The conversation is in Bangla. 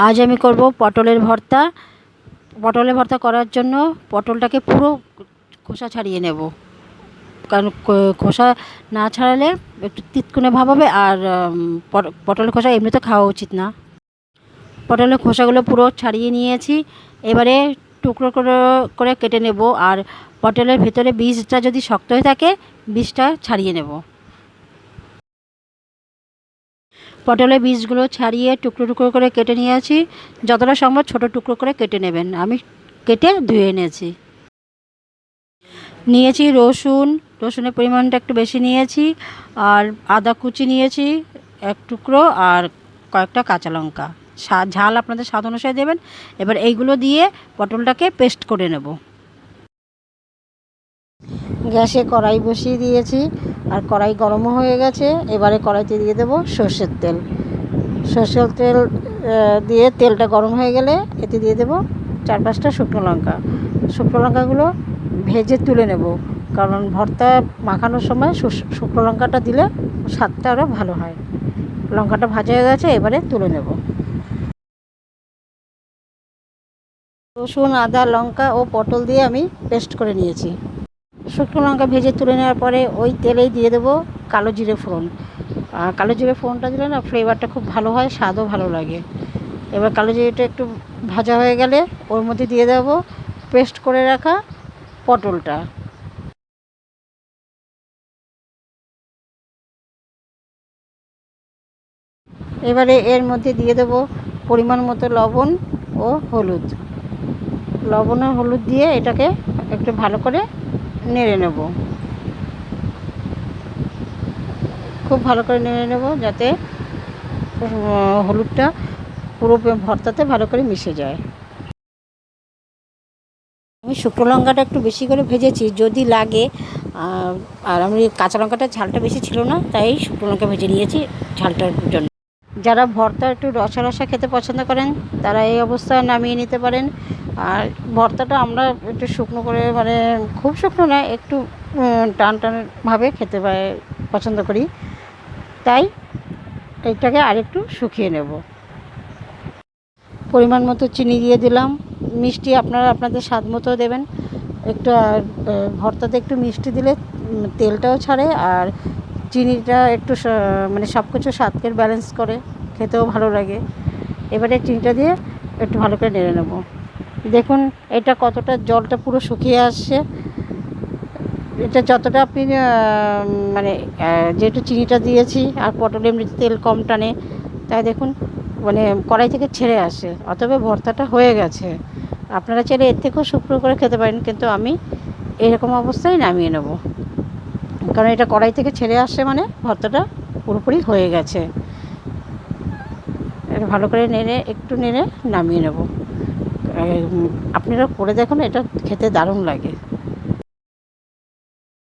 আজ আমি করব পটলের ভর্তা। পটলের ভর্তা করার জন্য পটলটাকে পুরো খোসা ছাড়িয়ে নেব। কারণ খোসা না ছাড়ালে একটু তিতকুনে ভাব হবে আর পট- পটলের খোসা এমনিতে খাওয়া উচিত না। পটলের খোসাগুলো পুরো ছাড়িয়ে নিয়েছি। এবারে টুকরো করে করে কেটে নেব আর পটলের ভেতরে বীজটা যদি শক্ত হয়ে থাকে, বীজটা ছাড়িয়ে নেব। পটলের বীজগুলো ছাড়িয়ে টুকরো টুকরো করে কেটে নিয়েছি। যতটা সম্ভব ছোট টুকরো করে কেটে নেবেন। আমি কেটে ধুয়ে এনেছি। নিয়েছি রসুন। রসুনের পরিমাণটা একটু বেশি নিয়েছি। আর আদা কুচি নিয়েছি এক টুকরো আর কয়েকটা কাঁচা লঙ্কা। ঝাল আপনাদের স্বাদ অনুসারে দেবেন। এবার এইগুলো দিয়ে পটলটাকে পেস্ট করে নেব। গ্যাসে কড়াই বসিয়ে দিয়েছি আর কড়াই গরমও হয়ে গেছে। এবারে কড়াইতে দিয়ে দেবো সর্ষের তেল। সর্ষের তেল দিয়ে তেলটা গরম হয়ে গেলে এতে দিয়ে দেবো চার পাঁচটা শুকনো লঙ্কা। শুকনো লঙ্কাগুলো ভেজে তুলে নেব, কারণ ভর্তা মাখানোর সময় শুকনো লঙ্কাটা দিলে স্বাদটা আরও ভালো হয়। লঙ্কাটা ভাজা হয়ে গেছে, এবারে তুলে নেব। রসুন, আদা, লঙ্কা ও পটল দিয়ে আমি পেস্ট করে নিয়েছি। শুকনো লঙ্কা ভেজে তুলে নেওয়ার পরে ওই তেলেই দিয়ে দেবো কালো জিরে ফোড়ন। কালো জিরে ফোড়নটা দিলে না ফ্লেভারটা খুব ভালো হয়, স্বাদও ভালো লাগে। এবার কালো জিরেটা একটু ভাজা হয়ে গেলে ওর মধ্যে দিয়ে দেবো পেস্ট করে রাখা পটলটা। এবারে এর মধ্যে দিয়ে দেবো পরিমাণ মতো লবণ ও হলুদ। লবণ আর হলুদ দিয়ে এটাকে একটু ভালো করে নেড়ে নেব। খুব ভালো করে নেড়ে নেব যাতে হলুদটা পুরো ভর্তাতে ভালো করে মিশে যায়। আমি শুকনো লঙ্কাটা একটু বেশি করে ভেজেছি, যদি লাগে আর আমি কাঁচা লঙ্কাটা ঝালটা বেশি ছিল না, তাই শুকনো লঙ্কা ভেজে নিয়েছি ঝালটার জন্য। যারা ভর্তা একটু রসা রসা খেতে পছন্দ করেন, তারা এই অবস্থায় নামিয়ে নিতে পারেন। আর ভর্তাটা আমরা একটু শুকনো করে মানে খুব শুকনো না, একটু টান টানভাবে খেতে পছন্দ করি। তাই এইটাকে আরেকটু শুকিয়ে নেব। পরিমাণ মতো চিনি দিয়ে দিলাম। মিষ্টি আপনারা আপনাদের স্বাদ মতো দেবেন। একটু ভর্তাতে একটু মিষ্টি দিলে তেলটাও ছাড়ে আর চিনিটা একটু মানে সব কিছু স্বাদকে ব্যালেন্স করে, খেতেও ভালো লাগে। এবারে চিনিটা দিয়ে একটু ভালো করে নেড়ে নেব। দেখুন, এটা কতটা জলটা পুরো শুকিয়ে আসছে। এটা যতটা আপনি মানে যেহেতু চিনিটা দিয়েছি আর পটল এমনিতে তেল কম টানে, তাই দেখুন মানে কড়াই থেকে ছেড়ে আসে, অতএব ভর্তাটা হয়ে গেছে। আপনারা চাইলে এর থেকেও শুকনো করে খেতে পারেন, কিন্তু আমি এরকম অবস্থায় নামিয়ে নেব। কারণ এটা কড়াই থেকে ছেড়ে আসছে মানে ভর্তাটা পুরোপুরি হয়ে গেছে। এটা ভালো করে নেড়ে, একটু নেড়ে নামিয়ে নেব। আপনারা করে দেখুন এটা খেতে দারুণ লাগে।